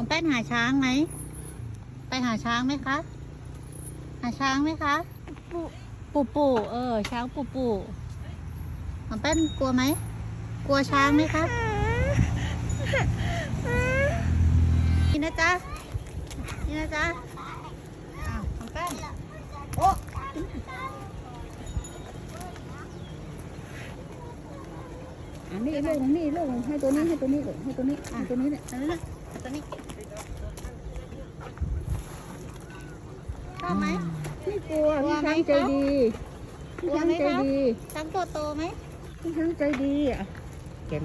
ผมแป้นหาช้างไหม ไปหาช้างไหมคะ หาช้างไหมคะปุปูปูเออ ช้างปูปูผมแป้นกลัวไหม กลัวช้างไหมคะนี่นะจ๊ะนี่นะจ๊ะอ้าวผมแป้นโอ้ อั นนี้ลูกนี่ลูกให้ตัวนี้ให้ตัวนี้ให้ตัวนี้ให้ตัวนี้เนี่ยอันนี้นะตัวนี้ชอบไหมไม่กลัวพี่ช้างใจดีพี่ช้างใจดีช้างตัวโตไหมพี่ช้างใจดีอะเก่ง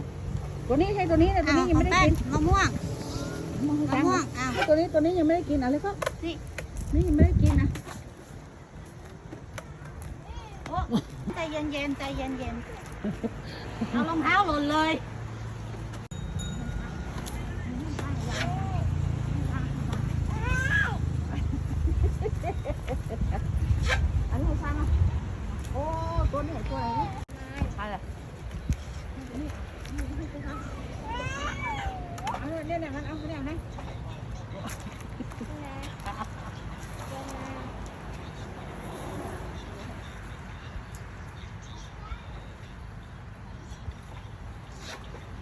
ตัวนี้ให้ตัวนี้นะตัวนี้ยังไม่ได้กินมะม่วงมะม่วงอ้าให้ตัวนี้ตัวนี้ยังไม่ได้กินอะไรก็นี่นี่ยังไม่ได้กินนะโอ้ใจเย็นๆใจเย็นเย็นๆ เอารองเท้าหล่นเลย อันนี้ให้ช้างอะโอ้ตัวนี้ตัวอะไรเนี่ยอะไรเอาเนี่ยเนี่ยมันเอาเนี่ยไหม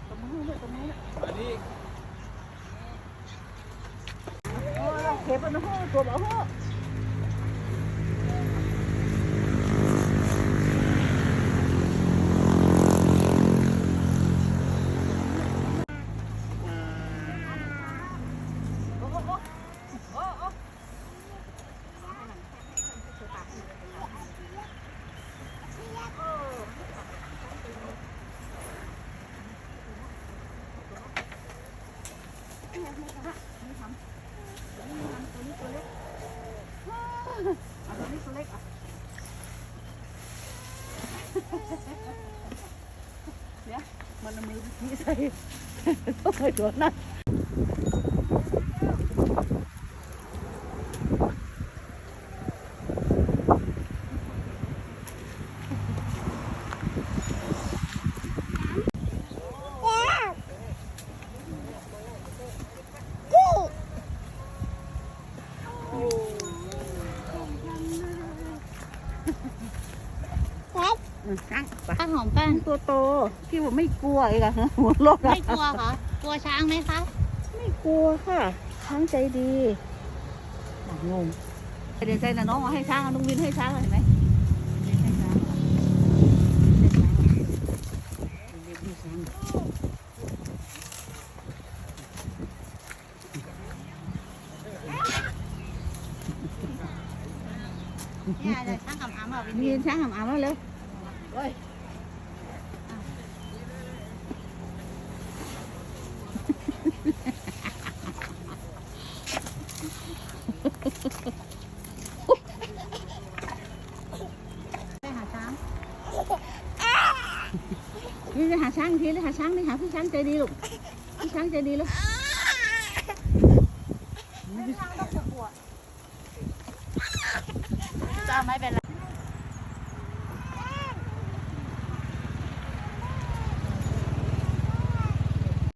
ตบมือด้วยตบ มือด้วยโอ้ย เข็บมันหูตัวบ่หูเอาตัวนี้ตัวเล็กอะเดี๋ยมันเอามือพี่ใส่ต้องใส่ตัวนั้น ช้างไปข้าวหอมแป้งตัวโตพี่บอกไม่กลัวอีกอะหัวโลกอะไม่กลัวเหรอกลัวช้างไหมคะ ไม่กลัวค่ะ ช้างใจดีอะงงเดี๋ยวใจนะน้องเอาให้ช้างเอาลุงวินให้ช้างเห็นไหมให้ช้างให้ช้างให้ช้างเนี่ยเดี๋ยวช้างกับอ้ำเอาไปมีกินช้างหำอาบแล้วเร็ว เฮ้ยไปหาช้างนี่จะหาช้างอีกทีเลยหาช้างนี่หาพี่ช้างใจดีลูกพี่ช้างใจดีลูก